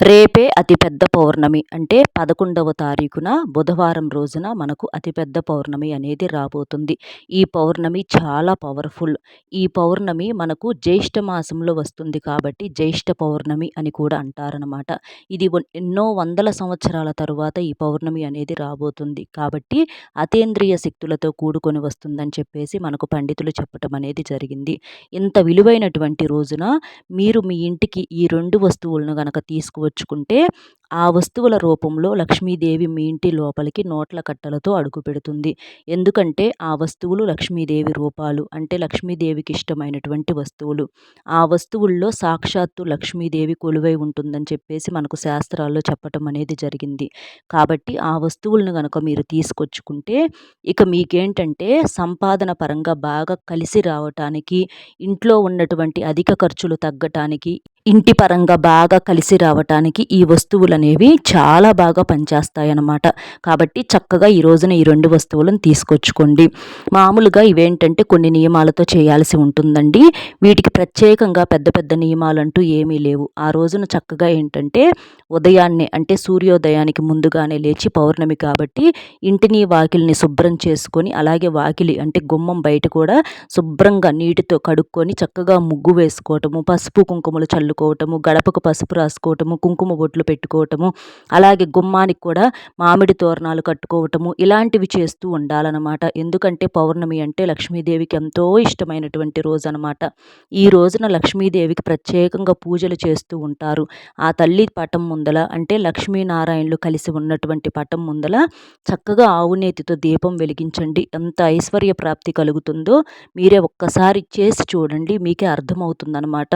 రేపే అతిపెద్ద పౌర్ణమి అంటే పదకొండవ తారీఖున బుధవారం రోజున మనకు అతిపెద్ద పౌర్ణమి అనేది రాబోతుంది. ఈ పౌర్ణమి చాలా పవర్ఫుల్. ఈ పౌర్ణమి మనకు జ్యేష్ఠ మాసంలో వస్తుంది కాబట్టి జ్యేష్ఠ పౌర్ణమి అని కూడా అంటారనమాట ఇది ఎన్నో వందల సంవత్సరాల తరువాత ఈ పౌర్ణమి అనేది రాబోతుంది కాబట్టి అతేంద్రియ శక్తులతో కూడుకొని వస్తుందని చెప్పేసి మనకు పండితులు చెప్పటం అనేది జరిగింది. ఇంత విలువైనటువంటి రోజున మీరు మీ ఇంటికి ఈ రెండు వస్తువులను గనక వచ్చుకుంటే ఆ వస్తువుల రూపంలో లక్ష్మీదేవి మీ ఇంటి లోపలికి నోట్ల కట్టలతో అడుగు పెడుతుంది. ఎందుకంటే ఆ వస్తువులు లక్ష్మీదేవి రూపాలు అంటే లక్ష్మీదేవికి ఇష్టమైనటువంటి వస్తువులు. ఆ వస్తువుల్లో సాక్షాత్తు లక్ష్మీదేవి కొలువై ఉంటుందని చెప్పేసి మనకు శాస్త్రాల్లో చెప్పటం అనేది జరిగింది. కాబట్టి ఆ వస్తువులను కనుక మీరు తీసుకొచ్చుకుంటే ఇక మీకేంటంటే సంపాదన పరంగా బాగా కలిసి రావటానికి ఇంట్లో ఉన్నటువంటి అధిక ఖర్చులు తగ్గటానికి ఇంటి పరంగా బాగా కలిసి రావటానికి ఈ వస్తువులు అనేవి చాలా బాగా పనిచేస్తాయి అన్నమాట కాబట్టి చక్కగా ఈ రోజున ఈ రెండు వస్తువులను తీసుకొచ్చుకోండి. మామూలుగా ఇవేంటంటే కొన్ని నియమాలతో చేయాల్సి ఉంటుందండి. వీటికి ప్రత్యేకంగా పెద్ద పెద్ద నియమాలు అంటూ ఏమీ లేవు. ఆ రోజున చక్కగా ఏంటంటే ఉదయాన్నే అంటే సూర్యోదయానికి ముందుగానే లేచి పౌర్ణమి కాబట్టి ఇంటిని వాకిలిని శుభ్రం చేసుకొని అలాగే వాకిలి అంటే గుమ్మం బయట కూడా శుభ్రంగా నీటితో కడుక్కొని చక్కగా ముగ్గు వేసుకోవటము పసుపు కుంకుమలు చల్లుకోవటము గడపకు పసుపు రాసుకోవటము కుంకుమ బొట్లు పెట్టుకోవటం పెట్టుకోవటము అలాగే గుమ్మానికి కూడా మామిడి తోరణాలు కట్టుకోవటము ఇలాంటివి చేస్తూ ఉండాలన్నమాట. ఎందుకంటే పౌర్ణమి అంటే లక్ష్మీదేవికి ఎంతో ఇష్టమైనటువంటి రోజు అనమాట ఈ రోజున లక్ష్మీదేవికి ప్రత్యేకంగా పూజలు చేస్తూ ఉంటారు. ఆ తల్లి పటం ముందల అంటే లక్ష్మీనారాయణులు కలిసి ఉన్నటువంటి పటం ముందల చక్కగా ఆవునేతితో దీపం వెలిగించండి. ఎంత ఐశ్వర్య ప్రాప్తి కలుగుతుందో మీరే ఒక్కసారి చేసి చూడండి మీకే అర్థమవుతుందనమాట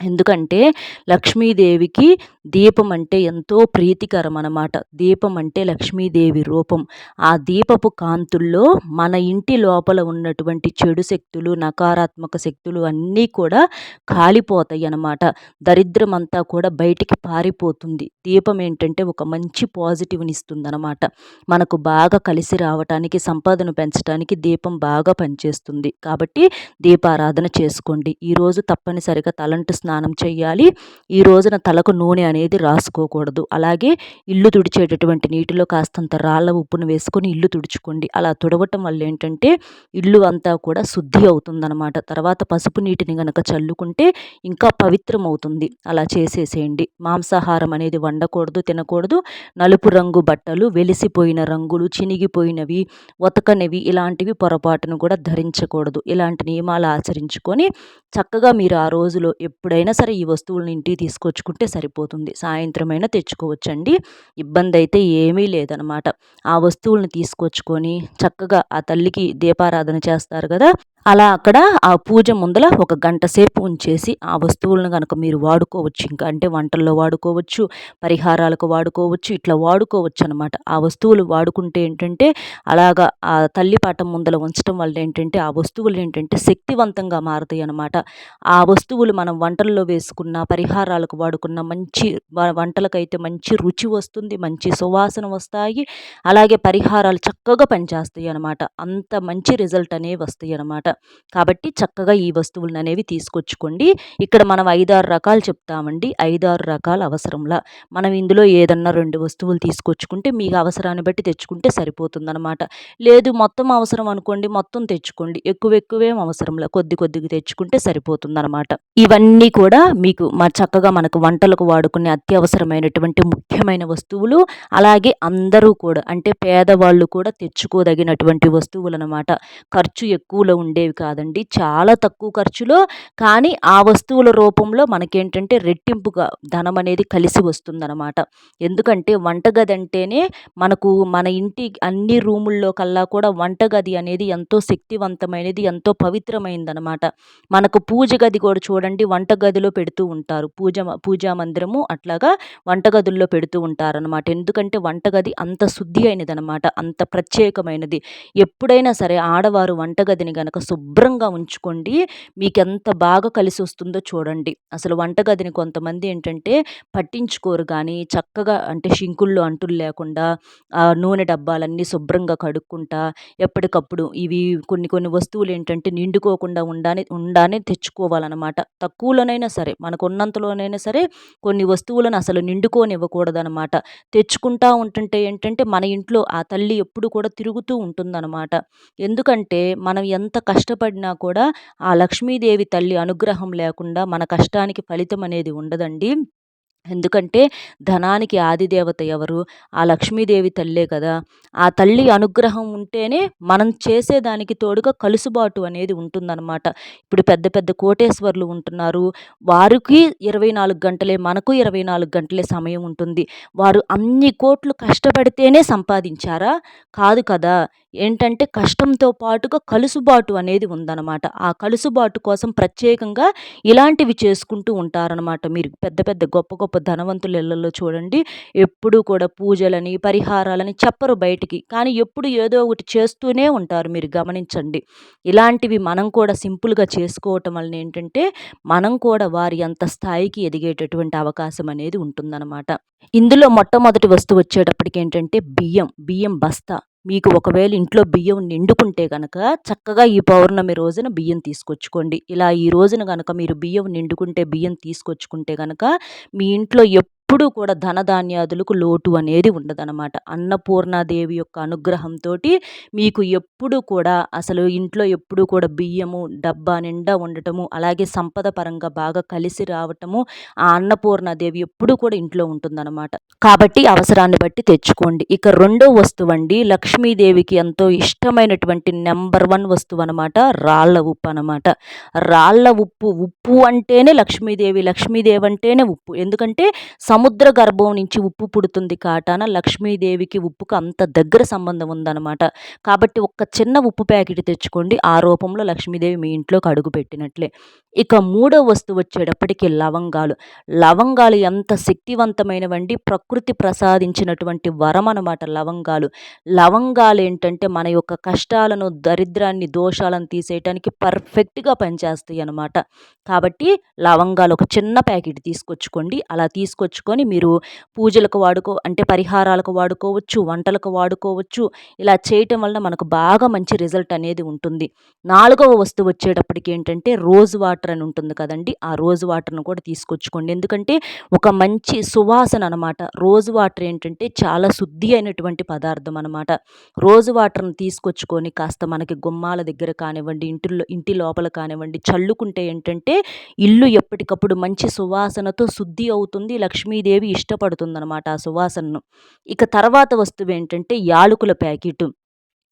ఎందుకంటే లక్ష్మీదేవికి దీపం అంటే ఎంతో ప్రీతికరం అన్నమాట దీపం అంటే లక్ష్మీదేవి రూపం. ఆ దీపపు కాంతుల్లో మన ఇంటి లోపల ఉన్నటువంటి చెడు శక్తులు నకారాత్మక శక్తులు అన్నీ కూడా కాలిపోతాయి అన్నమాట దరిద్రమంతా కూడా బయటికి పారిపోతుంది. దీపం ఏంటంటే ఒక మంచి పాజిటివ్ని ఇస్తుంది అనమాట మనకు బాగా కలిసి రావటానికి సంపాదన పెంచడానికి దీపం బాగా పనిచేస్తుంది. కాబట్టి దీపారాధన చేసుకోండి. ఈరోజు తప్పనిసరిగా తలంటు స్నానం చేయాలి ఈ రోజున తలకు నూనె అనేది రాసుకోకూడదు. అలాగే ఇల్లు తుడిచేటటువంటి నీటిలో కాస్తంత రాళ్ళ ఉప్పును వేసుకొని ఇల్లు తుడుచుకోండి. అలా తుడవటం వల్ల ఏంటంటే ఇల్లు అంతా కూడా శుద్ధి అవుతుందన్నమాట. తర్వాత పసుపు నీటిని గనక చల్లుకుంటే ఇంకా పవిత్రం అవుతుంది అలా చేసేసేయండి. మాంసాహారం అనేది వండకూడదు తినకూడదు. నలుపు రంగు బట్టలు వెలిసిపోయిన రంగులు చినిగిపోయినవి ఉతకనివి ఇలాంటివి పొరపాటును కూడా ధరించకూడదు. ఇలాంటి నియమాలు ఆచరించుకొని చక్కగా మీరు ఆ రోజులో ఎప్పుడైనా సరే ఈ వస్తువులను ఇంటికి తీసుకొచ్చుకుంటే సరిపోతుంది. సాయంత్రమైనా తెచ్చుకోవచ్చండి. ఇబ్బంది అయితే ఏమీ లేదనమాట. ఆ వస్తువులను తీసుకొచ్చుకొని చక్కగా ఆ తల్లికి దీపారాధన చేస్తారు కదా అలా అక్కడ ఆ పూజ ముందల ఒక గంట సేపు ఉంచేసి ఆ వస్తువులను కనుక మీరు వాడుకోవచ్చు. ఇంకా అంటే వంటల్లో వాడుకోవచ్చు పరిహారాలకు వాడుకోవచ్చు ఇట్లా వాడుకోవచ్చు అనమాట ఆ వస్తువులు వాడుకుంటే ఏంటంటే అలాగా ఆ తల్లి పాఠం ముందల ఉంచడం వల్ల ఏంటంటే ఆ వస్తువులు ఏంటంటే శక్తివంతంగా మారుతాయి అనమాట ఆ వస్తువులు మనం వంటల్లో వేసుకున్న పరిహారాలకు వాడుకున్న మంచి వంటలకైతే మంచి రుచి వస్తుంది మంచి సువాసన వస్తాయి అలాగే పరిహారాలు చక్కగా పనిచేస్తాయి అనమాట అంత మంచి రిజల్ట్ అనేవి వస్తాయి అనమాట కాబట్టి చక్కగా ఈ వస్తువులను అనేవి తీసుకొచ్చుకోండి. ఇక్కడ మనం ఐదారు రకాలు చెప్తామండి. ఐదారు రకాల అవసరంలా. మనం ఇందులో ఏదన్నా రెండు వస్తువులు తీసుకొచ్చుకుంటే మీకు అవసరాన్ని బట్టి తెచ్చుకుంటే సరిపోతుందనమాట లేదు మొత్తం అవసరం అనుకోండి మొత్తం తెచ్చుకోండి. ఎక్కువ ఎక్కువేం అవసరంలా. కొద్ది కొద్దిగా తెచ్చుకుంటే సరిపోతుందనమాట ఇవన్నీ కూడా మీకు మా చక్కగా మనకు వంటలకు వాడుకునే అత్యవసరమైనటువంటి ముఖ్యమైన వస్తువులు. అలాగే అందరూ కూడా అంటే పేదవాళ్ళు కూడా తెచ్చుకోదగినటువంటి వస్తువులు అనమాట ఖర్చు ఎక్కువలో ఉండే ఉండేవి కాదండి. చాలా తక్కువ ఖర్చులో కానీ ఆ వస్తువుల రూపంలో మనకేంటంటే రెట్టింపుగా ధనం అనేది కలిసి వస్తుందన్నమాట. ఎందుకంటే వంటగది అంటేనే మనకు మన ఇంటి అన్ని రూముల్లో కల్లా కూడా వంటగది అనేది ఎంతో శక్తివంతమైనది ఎంతో పవిత్రమైందనమాట మనకు పూజ గది కూడా చూడండి వంటగదిలో పెడుతూ ఉంటారు. పూజ పూజా మందిరము అట్లాగా వంటగదుల్లో పెడుతూ ఉంటారనమాట ఎందుకంటే వంటగది అంత శుద్ధి అయినదనమాట అంత ప్రత్యేకమైనది. ఎప్పుడైనా సరే ఆడవారు వంటగదిని గనక శుభ్రంగా ఉంచుకోండి. మీకు ఎంత బాగా కలిసి వస్తుందో చూడండి. అసలు వంటగదిని కొంతమంది ఏంటంటే పట్టించుకోరు కానీ చక్కగా అంటే షింకుల్లో అంటులు లేకుండా నూనె డబ్బాలన్నీ శుభ్రంగా కడుక్కుంటా ఎప్పటికప్పుడు ఇవి కొన్ని కొన్ని వస్తువులు ఏంటంటే నిండుకోకుండా ఉండాని ఉండానే తెచ్చుకోవాలన్నమాట. తక్కువలోనైనా సరే మనకు ఉన్నంతలోనైనా సరే కొన్ని వస్తువులను అసలు నిండుకోనివ్వకూడదనమాట తెచ్చుకుంటా ఉంటుంటే ఏంటంటే మన ఇంట్లో ఆ తల్లి ఎప్పుడు కూడా తిరుగుతూ ఉంటుందన్నమాట. ఎందుకంటే మనం ఎంత కష్టం కష్టపడినా కూడా ఆ లక్ష్మీదేవి తల్లి అనుగ్రహం లేకుండా మన కష్టానికి ఫలితం అనేది ఉండదండి. ఎందుకంటే ధనానికి ఆదిదేవత ఎవరు? ఆ లక్ష్మీదేవి తల్లే కదా. ఆ తల్లి అనుగ్రహం ఉంటేనే మనం చేసేదానికి తోడుగా కలుసుబాటు అనేది ఉంటుందన్నమాట. ఇప్పుడు పెద్ద పెద్ద కోటేశ్వర్లు ఉంటున్నారు. వారికి ఇరవై నాలుగు గంటలే మనకు ఇరవై నాలుగు గంటలే సమయం ఉంటుంది. వారు అన్ని కోట్లు కష్టపడితేనే సంపాదించారా? కాదు కదా. ఏంటంటే కష్టంతో పాటుగా కలుసుబాటు అనేది ఉందన్నమాట. ఆ కలుసుబాటు కోసం ప్రత్యేకంగా ఇలాంటివి చేసుకుంటూ ఉంటారనమాట మీరు. పెద్ద పెద్ద గొప్ప గొప్ప ధనవంతుల ఇళ్ళలో చూడండి. ఎప్పుడూ కూడా పూజలని పరిహారాలని చెప్పరు బయటికి. కానీ ఎప్పుడు ఏదో ఒకటి చేస్తూనే ఉంటారు మీరు గమనించండి. ఇలాంటివి మనం కూడా సింపుల్గా చేసుకోవటం వలన ఏంటంటే మనం కూడా వారి అంత స్థాయికి ఎదిగేటటువంటి అవకాశం అనేది ఉంటుందన్నమాట. ఇందులో మొట్టమొదటి వస్తువు వచ్చేటప్పటికి ఏంటంటే బియ్యం బియ్యం బస్తా. మీకు ఒకవేళ ఇంట్లో బియ్యం నిండుకుంటే కనుక చక్కగా ఈ పౌర్ణమి రోజున బియ్యం తీసుకొచ్చుకోండి. ఇలా ఈ రోజున కనుక మీరు బియ్యం నిండుకుంటే బియ్యం తీసుకొచ్చుకుంటే కనుక మీ ఇంట్లో ఎప్పుడూ కూడా ధనధాన్యాదులకు లోటు అనేది ఉండదనమాట అన్నపూర్ణాదేవి యొక్క అనుగ్రహంతో మీకు ఎప్పుడు కూడా అసలు ఇంట్లో ఎప్పుడు కూడా బియ్యము డబ్బా నిండా ఉండటము అలాగే సంపద పరంగా బాగా కలిసి రావటము ఆ అన్నపూర్ణాదేవి ఎప్పుడు కూడా ఇంట్లో ఉంటుందన్నమాట. కాబట్టి అవసరాన్ని బట్టి తెచ్చుకోండి. ఇక రెండో వస్తువు అండి లక్ష్మీదేవికి ఎంతో ఇష్టమైనటువంటి నెంబర్ వన్ వస్తువు అనమాట రాళ్ళ ఉప్పు అనమాట రాళ్ళ ఉప్పు ఉప్పు అంటేనే లక్ష్మీదేవి లక్ష్మీదేవి అంటేనే ఉప్పు. ఎందుకంటే సముద్ర గర్భం నుంచి ఉప్పు పుడుతుంది కాటాన లక్ష్మీదేవికి ఉప్పుకు అంత దగ్గర సంబంధం ఉందన్నమాట. కాబట్టి ఒక చిన్న ఉప్పు ప్యాకెట్ తెచ్చుకోండి. ఆ రూపంలో లక్ష్మీదేవి మీ ఇంట్లోకి అడుగు పెట్టినట్లే. ఇక మూడో వస్తువు వచ్చేటప్పటికి లవంగాలు. లవంగాలు ఎంత శక్తివంతమైనవండి. ప్రకృతి ప్రసాదించినటువంటి వరం అనమాట లవంగాలు. లవంగాలు ఏంటంటే మన యొక్క కష్టాలను దరిద్రాన్ని దోషాలను తీసేయటానికి పర్ఫెక్ట్గా పనిచేస్తాయి అనమాట కాబట్టి లవంగాలు ఒక చిన్న ప్యాకెట్ తీసుకొచ్చుకోండి. అలా తీసుకొచ్చు తీసుకొని మీరు పూజలకు వాడుకో అంటే పరిహారాలకు వాడుకోవచ్చు వంటలకు వాడుకోవచ్చు ఇలా చేయటం వలన మనకు బాగా మంచి రిజల్ట్ అనేది ఉంటుంది. నాలుగవ వస్తువు వచ్చేటప్పటికి ఏంటంటే రోజ్ వాటర్ అని ఉంటుంది కదండి. ఆ రోజ్ వాటర్ను కూడా తీసుకొచ్చుకోండి. ఎందుకంటే ఒక మంచి సువాసన అనమాట రోజ్ వాటర్ ఏంటంటే చాలా శుద్ధి అయినటువంటి పదార్థం అనమాట రోజ్ వాటర్ను తీసుకొచ్చుకొని కాస్త మనకి గుమ్మాల దగ్గర కానివ్వండి ఇంటిలో ఇంటి లోపల కానివ్వండి చల్లుకుంటే ఏంటంటే ఇల్లు ఎప్పటికప్పుడు మంచి సువాసనతో శుద్ధి అవుతుంది. లక్ష్మీ లక్ష్మీదేవి ఇష్టపడుతుందనమాట ఆ సువాసనను. ఇక తర్వాత వస్తువు ఏంటంటే యాలకుల ప్యాకెట్.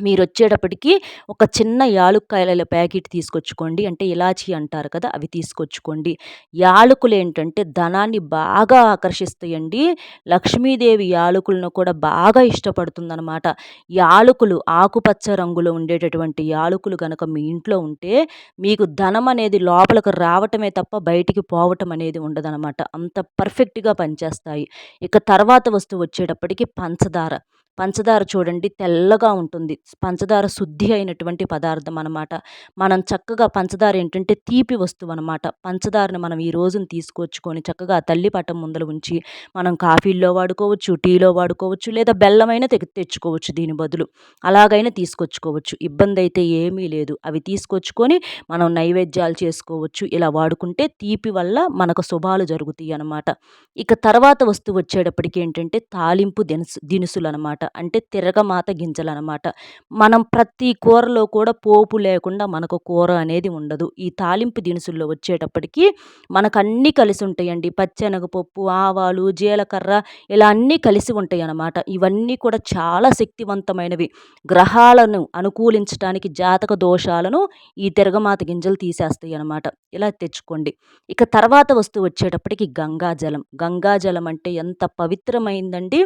మీరు వచ్చేటప్పటికి ఒక చిన్న యాలుక్కాయల ప్యాకెట్ తీసుకొచ్చుకోండి. అంటే ఇలాచీ అంటారు కదా అవి తీసుకొచ్చుకోండి. యాలకులు ఏంటంటే ధనాన్ని బాగా ఆకర్షిస్తాయండి. లక్ష్మీదేవి యాలకులను కూడా బాగా ఇష్టపడుతుందనమాట యాలకులు ఆకుపచ్చ రంగులో ఉండేటటువంటి యాలకులు కనుక మీ ఇంట్లో ఉంటే మీకు ధనం అనేది లోపలికి రావటమే తప్ప బయటికి పోవటం అనేది ఉండదనమాట అంత పర్ఫెక్ట్గా పనిచేస్తాయి. ఇక తర్వాత వస్తువు వచ్చేటప్పటికి పంచదార. పంచదార చూడండి తెల్లగా ఉంటుంది. పంచదార శుద్ధి అయినటువంటి పదార్థం అనమాట మనం చక్కగా పంచదార ఏంటంటే తీపి వస్తువు అనమాట పంచదారని మనం ఈ రోజును తీసుకొచ్చుకొని చక్కగా తల్లి పట్టం ముందర ఉంచి మనం కాఫీల్లో వాడుకోవచ్చు టీలో వాడుకోవచ్చు లేదా బెల్లమైనా తె తెచ్చుకోవచ్చు దీని బదులు. అలాగైనా తీసుకొచ్చుకోవచ్చు. ఇబ్బంది అయితే ఏమీ లేదు. అవి తీసుకొచ్చుకొని మనం నైవేద్యాలు చేసుకోవచ్చు. ఇలా వాడుకుంటే తీపి వల్ల మనకు శుభాలు జరుగుతాయి అనమాట ఇక తర్వాత వస్తువు వచ్చేటప్పటికి ఏంటంటే తాలింపు దినుసు దినుసులు అనమాట అంటే తిరగమాత గింజలు అనమాట మనం ప్రతి కూరలో కూడా పోపు లేకుండా మనకు కూర అనేది ఉండదు. ఈ తాలింపు దినుసుల్లో వచ్చేటప్పటికి మనకు అన్నీ కలిసి ఉంటాయండి. పచ్చెనగపప్పు ఆవాలు జీలకర్ర ఇలా అన్నీ కలిసి ఉంటాయి అన్నమాట ఇవన్నీ కూడా చాలా శక్తివంతమైనవి. గ్రహాలను అనుకూలించడానికి జాతక దోషాలను ఈ తిరగమాత గింజలు తీసేస్తాయి అన్నమాట ఇలా తెచ్చుకోండి. ఇక తర్వాత వస్తువు వచ్చేటప్పటికి గంగాజలం. గంగాజలం అంటే ఎంత పవిత్రమైందండి.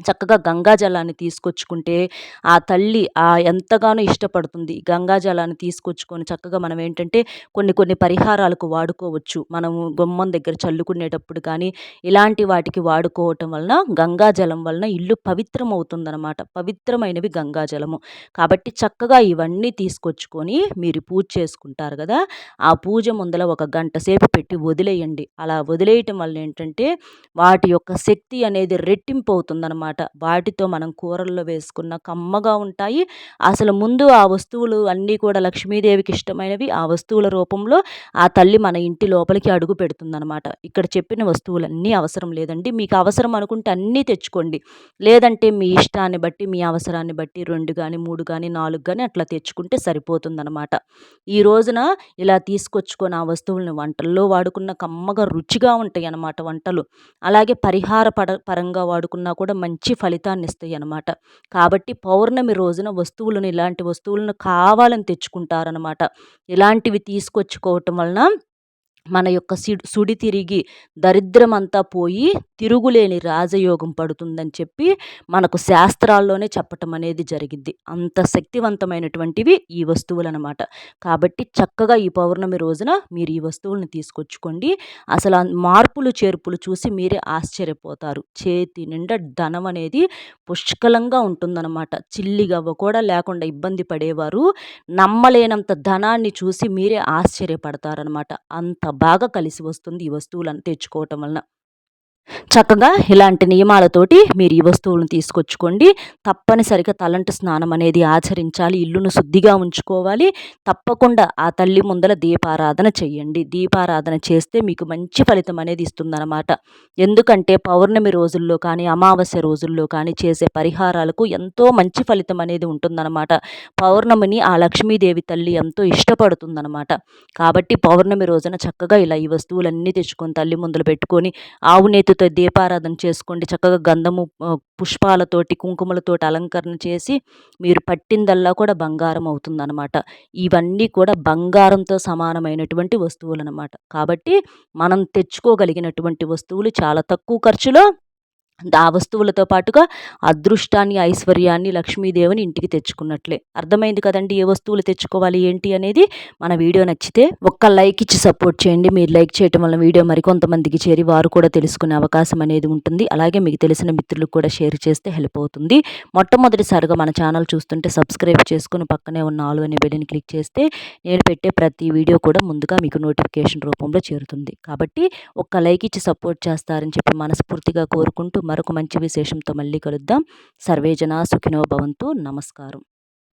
చక్కగా గంగాజలాన్ని తీసుకొచ్చుకుంటే ఆ తల్లి ఆ ఎంతగానో ఇష్టపడుతుంది. గంగాజలాన్ని తీసుకొచ్చుకొని చక్కగా మనం ఏంటంటే కొన్ని కొన్ని పరిహారాలకు వాడుకోవచ్చు. మనము గుమ్మం దగ్గర చల్లుకునేటప్పుడు కానీ ఇలాంటి వాటికి వాడుకోవటం వలన గంగాజలం వలన ఇల్లు పవిత్రం అవుతుందన్నమాట పవిత్రమైనవి గంగాజలము కాబట్టి చక్కగా ఇవన్నీ తీసుకొచ్చుకొని మీరు పూజ చేసుకుంటారు కదా ఆ పూజ ముందల ఒక గంట సేపు పెట్టి వదిలేయండి. అలా వదిలేయటం వల్ల ఏంటంటే వాటి యొక్క శక్తి అనేది రెట్టింపు అవుతుందన్నమాట అనమాట వాటితో మనం కూరల్లో వేసుకున్న కమ్మగా ఉంటాయి. అసలు ముందు ఆ వస్తువులు అన్నీ కూడా లక్ష్మీదేవికి ఇష్టమైనవి. ఆ వస్తువుల రూపంలో ఆ తల్లి మన ఇంటి లోపలికి అడుగు పెడుతుందనమాట ఇక్కడ చెప్పిన వస్తువులన్నీ అవసరం లేదండి. మీకు అవసరం అనుకుంటే అన్నీ తెచ్చుకోండి. లేదంటే మీ ఇష్టాన్ని బట్టి మీ అవసరాన్ని బట్టి రెండు కానీ మూడు కానీ నాలుగు కానీ అట్లా తెచ్చుకుంటే సరిపోతుందనమాట ఈ రోజున ఇలా తీసుకొచ్చుకొని ఆ వస్తువులను వంటల్లో వాడుకున్న కమ్మగా రుచిగా ఉంటాయి అన్నమాట వంటలు. అలాగే పరిహార పర పరంగా వాడుకున్నా కూడా మంచి మంచి ఫలితాన్ని ఇస్తాయి అన్నమాట కాబట్టి పౌర్ణమి రోజున వస్తువులను ఇలాంటి వస్తువులను కావాలని తెచ్చుకుంటారనమాట ఇలాంటివి తీసుకొచ్చుకోవటం వలన మన యొక్క సుడి తిరిగి దరిద్రమంతా పోయి తిరుగులేని రాజయోగం పడుతుందని చెప్పి మనకు శాస్త్రాల్లోనే చెప్పటం అనేది జరిగింది అంత శక్తివంతమైనటువంటివి ఈ వస్తువులు అనమాట కాబట్టి చక్కగా ఈ పౌర్ణమి రోజున మీరు ఈ వస్తువులను తీసుకొచ్చుకోండి. అసలు మార్పులు చేర్పులు చూసి మీరే ఆశ్చర్యపోతారు. చేతి నిండా ధనం అనేది పుష్కలంగా ఉంటుందన్నమాట. చిల్లిగవ్వ కూడా లేకుండా ఇబ్బంది పడేవారు. నమ్మలేనంత ధనాన్ని చూసి మీరే ఆశ్చర్యపడతారనమాట అంత బాగా కలిసి వస్తుంది ఈ వస్తువులను తెచ్చుకోవటం వలన. చక్కగా ఇలాంటి నియమాలతోటి మీరు ఈ వస్తువులను తీసుకొచ్చుకోండి. తప్పనిసరిగా తలంటు స్నానం అనేది ఆచరించాలి. ఇల్లును శుద్ధిగా ఉంచుకోవాలి. తప్పకుండా ఆ తల్లి ముందల దీపారాధన చేయండి. దీపారాధన చేస్తే మీకు మంచి ఫలితం అనేది ఇస్తుందన్నమాట. ఎందుకంటే పౌర్ణమి రోజుల్లో కానీ అమావాస్య రోజుల్లో కానీ చేసే పరిహారాలకు ఎంతో మంచి ఫలితం అనేది ఉంటుందన్నమాట. పౌర్ణమిని ఆ లక్ష్మీదేవి తల్లి ఎంతో ఇష్టపడుతుందన్నమాట. కాబట్టి పౌర్ణమి రోజున చక్కగా ఇలా ఈ వస్తువులన్నీ తెచ్చుకొని తల్లి ముందలు పెట్టుకొని ఆవునేతి ఒత్తుతో దీపారాధన చేసుకోండి. చక్కగా గంధము పుష్పాలతోటి కుంకుమలతోటి అలంకరణ చేసి మీరు పట్టిందల్లా కూడా బంగారం అవుతుందన్నమాట. ఇవన్నీ కూడా బంగారంతో సమానమైనటువంటి వస్తువులు అనమాట కాబట్టి మనం తెచ్చుకోగలిగినటువంటి వస్తువులు చాలా తక్కువ ఖర్చులో ఆ వస్తువులతో పాటుగా అదృష్టాన్ని ఐశ్వర్యాన్ని లక్ష్మీదేవిని ఇంటికి తెచ్చుకున్నట్లే. అర్థమైంది కదండి ఏ వస్తువులు తెచ్చుకోవాలి ఏంటి అనేది? మన వీడియో నచ్చితే ఒక్క లైక్ ఇచ్చి సపోర్ట్ చేయండి. మీరు లైక్ చేయటం వల్ల వీడియో మరికొంతమందికి చేరి వారు కూడా తెలుసుకునే అవకాశం అనేది ఉంటుంది. అలాగే మీకు తెలిసిన మిత్రులకు కూడా షేర్ చేస్తే హెల్ప్ అవుతుంది. మొట్టమొదటిసారిగా మన ఛానల్ చూస్తుంటే సబ్స్క్రైబ్ చేసుకుని పక్కనే ఉన్న ఆలు అనే బెల్లిని క్లిక్ చేస్తే నేను పెట్టే ప్రతి వీడియో కూడా ముందుగా మీకు నోటిఫికేషన్ రూపంలో చేరుతుంది. కాబట్టి ఒక్క లైక్ ఇచ్చి సపోర్ట్ చేస్తారని చెప్పి మనస్ఫూర్తిగా కోరుకుంటూ మరొక మంచి విశేషంతో మళ్ళీ కలుద్దాం. సర్వేజన సుఖినో భవంతు. నమస్కారం.